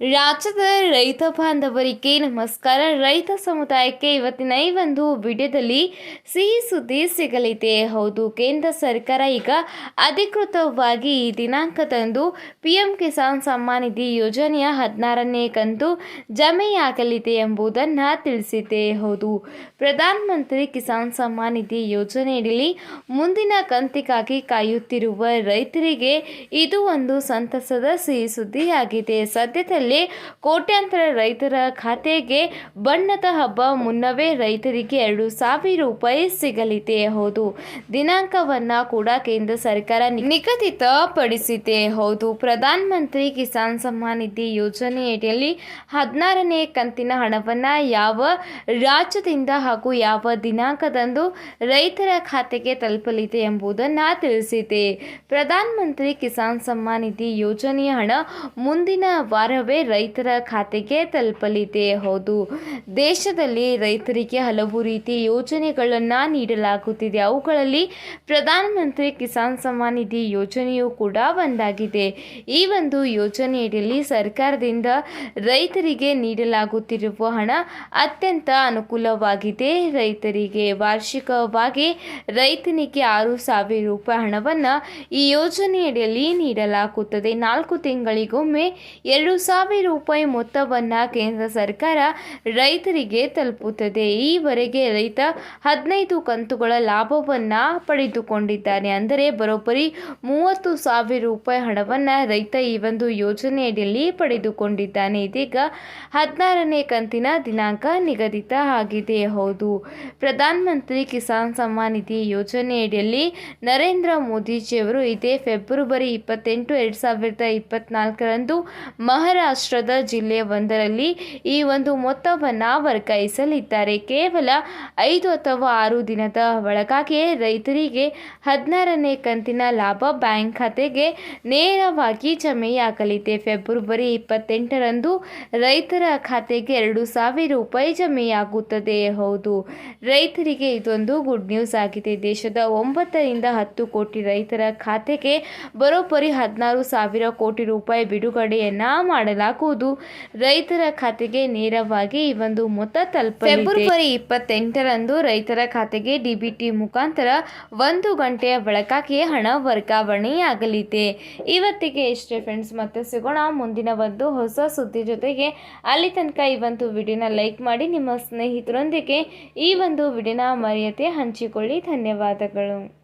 ರಾಜ್ಯದ ರೈತ ಬಾಂಧವರಿಗೆ ನಮಸ್ಕಾರ. ರೈತ ಸಮುದಾಯಕ್ಕೆ ಇವತ್ತಿನ ಈ ಒಂದು ವಿಡಿಯೋದಲ್ಲಿ ಸಿಹಿ ಸುದ್ದಿ ಸಿಗಲಿದೆ. ಹೌದು, ಕೇಂದ್ರ ಸರ್ಕಾರ ಈಗ ಅಧಿಕೃತವಾಗಿ ಈ ದಿನಾಂಕದಂದು ಪಿ ಎಂ ಕಿಸಾನ್ ಸಮ್ಮಾನ್ ನಿಧಿ ಯೋಜನೆಯ ಹದಿನಾರನೇ ಕಂತು ಜಮೆಯಾಗಲಿದೆ ಎಂಬುದನ್ನು ತಿಳಿಸಿದೆ. ಹೌದು, ಪ್ರಧಾನ ಮಂತ್ರಿ ಕಿಸಾನ್ ಸಮ್ಮಾನ್ ನಿಧಿ ಯೋಜನೆಯಲ್ಲಿ ಮುಂದಿನ ಕಂತಿಗಾಗಿ ಕಾಯುತ್ತಿರುವ ರೈತರಿಗೆ ಇದು ಒಂದು ಸಂತಸದ ಸಿಹಿ ಸುದ್ದಿಯಾಗಿದೆ. ಸದ್ಯದಲ್ಲೇ ಕೋಟ್ಯಾಂತರ ರೈತರ ಖಾತೆಗೆ ಬಣ್ಣದ ಹಬ್ಬ ಮುನ್ನವೇ ರೈತರಿಗೆ ಎರಡು ಸಾವಿರ ರೂಪಾಯಿ ಸಿಗಲಿದೆ. ಹೌದು, ದಿನಾಂಕವನ್ನ ಕೂಡ ಕೇಂದ್ರ ಸರ್ಕಾರ ನಿಗದಿತಪಡಿಸಿದೆ. ಹೌದು, ಪ್ರಧಾನ ಮಂತ್ರಿ ಕಿಸಾನ್ ಸಮ್ಮಾನ್ ನಿಧಿ ಯೋಜನೆಯಡಿಯಲ್ಲಿ ಹದಿನಾರನೇ ಕಂತಿನ ಹಣವನ್ನ ಯಾವ ರಾಜ್ಯದಿಂದ ಹಾಗೂ ಯಾವ ದಿನಾಂಕದಂದು ರೈತರ ಖಾತೆಗೆ ತಲುಪಲಿದೆ ಎಂಬುದನ್ನು ತಿಳಿಸಿದೆ. ಪ್ರಧಾನ ಮಂತ್ರಿ ಕಿಸಾನ್ ಸಮ್ಮಾನ್ ನಿಧಿ ಯೋಜನೆಯ ಹಣ ಮುಂದಿನ ವಾರವೇ ರೈತರ ಖಾತೆಗೆ ತಲುಪಲಿದೆ. ಹೌದು, ದೇಶದಲ್ಲಿ ರೈತರಿಗೆ ಹಲವು ರೀತಿಯ ಯೋಜನೆಗಳನ್ನು ನೀಡಲಾಗುತ್ತಿದೆ. ಅವುಗಳಲ್ಲಿ ಪ್ರಧಾನಮಂತ್ರಿ ಕಿಸಾನ್ ಸಮ್ಮಾನ್ ನಿಧಿ ಯೋಜನೆಯು ಕೂಡ ಒಂದಾಗಿದೆ. ಈ ಒಂದು ಯೋಜನೆಯಡಿಯಲ್ಲಿ ಸರ್ಕಾರದಿಂದ ರೈತರಿಗೆ ನೀಡಲಾಗುತ್ತಿರುವ ಹಣ ಅತ್ಯಂತ ಅನುಕೂಲವಾಗಿದೆ. ರೈತರಿಗೆ ವಾರ್ಷಿಕವಾಗಿ ರೈತನಿಗೆ ಆರು ಸಾವಿರ ರೂಪಾಯಿ ಹಣವನ್ನು ಈ ಯೋಜನೆಯಡಿಯಲ್ಲಿ ನೀಡಲಾಗುತ್ತದೆ. ನಾಲ್ಕು ತಿಂಗಳಿಗೊಮ್ಮೆ ಎರಡು ಸಾವಿರ ರೂಪಾಯಿ ಮೊತ್ತವನ್ನು ಕೇಂದ್ರ ಸರ್ಕಾರ ರೈತರಿಗೆ ತಲುಪುತ್ತದೆ. ಈವರೆಗೆ ರೈತ ಹದಿನೈದು ಕಂತುಗಳ ಲಾಭವನ್ನು ಪಡೆದುಕೊಂಡಿದ್ದಾನೆ. ಅಂದರೆ ಬರೋಬ್ಬರಿ ಮೂವತ್ತು ಸಾವಿರ ರೂಪಾಯಿ ಹಣವನ್ನು ರೈತ ಈ ಒಂದು ಯೋಜನೆಯಡಿಯಲ್ಲಿ ಪಡೆದುಕೊಂಡಿದ್ದಾನೆ. ಇದೀಗ ಹದಿನಾರನೇ ಕಂತಿನ ದಿನಾಂಕ ನಿಗದಿತ ಆಗಿದೆ. ಹೌದು. ಪ್ರಧಾನ ಮಂತ್ರಿ ಕಿಸಾನ್ ಸಮ್ಮಾನ್ ನಿಧಿ ಯೋಜನೆಯಡಿಯಲ್ಲಿ ನರೇಂದ್ರ ಮೋದಿಜಿಯವರು ಇದೇ ಫೆಬ್ರವರಿ ಇಪ್ಪತ್ತೆಂಟು, ಎರಡು ಸಾವಿರದ ಇಪ್ಪತ್ನಾಲ್ಕರಂದು ಮಹಾರಾಷ್ಟ್ರದ ಜಿಲ್ಲೆ ಒಂದರಲ್ಲಿ ಈ ಒಂದು ಮೊತ್ತವನ್ನು ವರ್ಗಾಯಿಸಲಿದ್ದಾರೆ. ಕೇವಲ ಐದು ಅಥವಾ ಆರು ದಿನದ ಒಳಗಾಗಿಯೇ ರೈತರಿಗೆ ಹದಿನಾರನೇ ಕಂತಿನ ಲಾಭ ಬ್ಯಾಂಕ್ ಖಾತೆಗೆ ನೇರವಾಗಿ ಜಮೆಯಾಗಲಿದೆ. ಫೆಬ್ರವರಿ ಇಪ್ಪತ್ತೆಂಟರಂದು ರೈತರ ಖಾತೆಗೆ ಎರಡು ಸಾವಿರ ರೂಪಾಯಿ ಜಮೆಯಾಗುತ್ತದೆ. ಹೌದು, ರೈತರಿಗೆ ಇದೊಂದು ಗುಡ್ ನ್ಯೂಸ್ ಆಗಿದೆ. ದೇಶದ ಒಂಬತ್ತರಿಂದ ಹತ್ತು ಕೋಟಿ ರೈತರ ಖಾತೆಗೆ ಬರೋಬ್ಬರಿ ಹದಿನಾರು ಸಾವಿರ ಕೋಟಿ ರೂಪಾಯಿ ಬಿಡುಗಡೆಯನ್ನ ಮಾಡಲಾಗುವುದು. ರೈತರ ಖಾತೆಗೆ ನೇರವಾಗಿ ಈ ಒಂದು ಮೊತ್ತ ತಲುಪ ಫೆಬ್ರವರಿ ಇಪ್ಪತ್ತೆಂಟರಂದು ರೈತರ ಖಾತೆಗೆ ಡಿಬಿಟಿ ಮುಖಾಂತರ ಒಂದು ಗಂಟೆಯ ಒಳಗಾಗಿಯೇ ಹಣ ವರ್ಗಾವಣೆಯಾಗಲಿದೆ. ಇವತ್ತಿಗೆ ಇಷ್ಟೇ ಫ್ರೆಂಡ್ಸ್ ಮತ್ತೆ ಸಿಗೋಣ ಮುಂದಿನ ಒಂದು ಹೊಸ ಸುದ್ದಿ ಜೊತೆಗೆ. ಅಲ್ಲಿ ತನಕ ಈ ಒಂದು ವಿಡಿಯೋನ ಲೈಕ್ ಮಾಡಿ, ನಿಮ್ಮ ಸ್ನೇಹಿತರೊಂದಿಗೆ ಈ ಒಂದು ವಿಡಿಯೋನ ಮರ್ಯಾದೆ ಹಂಚಿಕೊಳ್ಳಿ. ಧನ್ಯವಾದಗಳು.